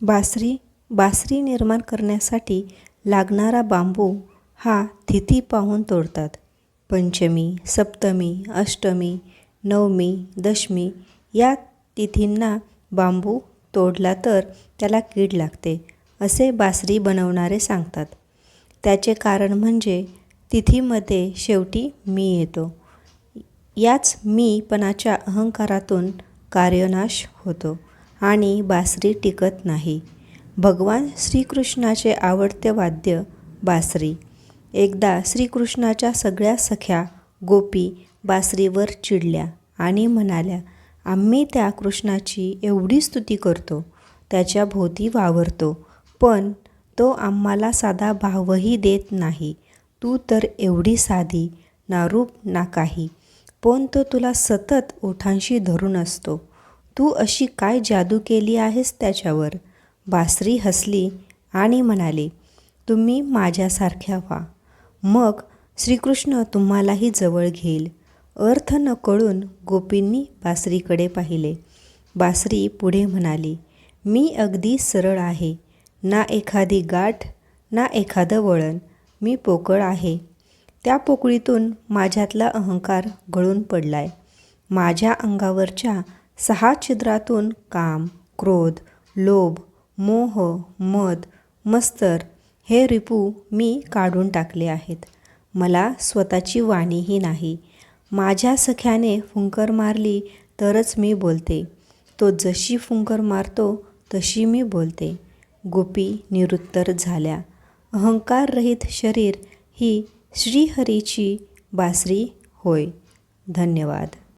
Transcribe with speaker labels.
Speaker 1: बासरी बासरी निर्माण करण्यासाठी लागणारा बांबू हा तिथी पाहून तोडतात. पंचमी सप्तमी अष्टमी नवमी दशमी या तिथींना बांबू तोडला तर त्याला कीड लागते असे बासरी बनवणारे सांगतात. त्याचे कारण म्हणजे तिथीमध्ये शेवटी मी येतो. याच मीपणाच्या अहंकारातून कार्यनाश होतो. आणि बासरी टिकत नाही. भगवान श्रीकृष्णाचे आवडते वाद्य बासरी. एकदा श्रीकृष्णाच्या सगळ्या सख्या गोपी बासरीवर चिडल्या आणि म्हणाल्या आम्ही त्या कृष्णाची एवढी स्तुती करतो त्याच्या भोवती वावरतो पण तो आम्हाला साधा भावही देत नाही. तू तर एवढी साधी ना रूप ना काही पण तो तुला सतत ओठांशी धरून असतो. तू अशी काय जादू केली आहेस त्याच्यावर? बासरी हसली आणि म्हणाली तुम्ही माझ्यासारख्या व्हा. मग श्रीकृष्ण तुम्हालाही जवळ घेईल. अर्थ न कळून गोपींनी बासरीकडे पाहिले. बासरी पुढे म्हणाली मी अगदी सरळ आहे. ना एखादी गाठ ना एखादं वळण. मी पोकळ आहे. त्या पोकळीतून माझ्यातला अहंकार गळून पडलाय. माझ्या अंगावरच्या सहा छिद्रातून काम क्रोध लोभ मोह मद मस्तर हे रिपू मी काढून टाकले आहेत. मला स्वतःची वाणीही नाही. माझ्या सख्याने फुंकर मारली तरच मी बोलते. तो जशी फुंकर मारतो तशी मी बोलते. गोपी निरुत्तर झाल्या. अहंकाररहित शरीर ही श्रीहरीची बासरी होय. धन्यवाद.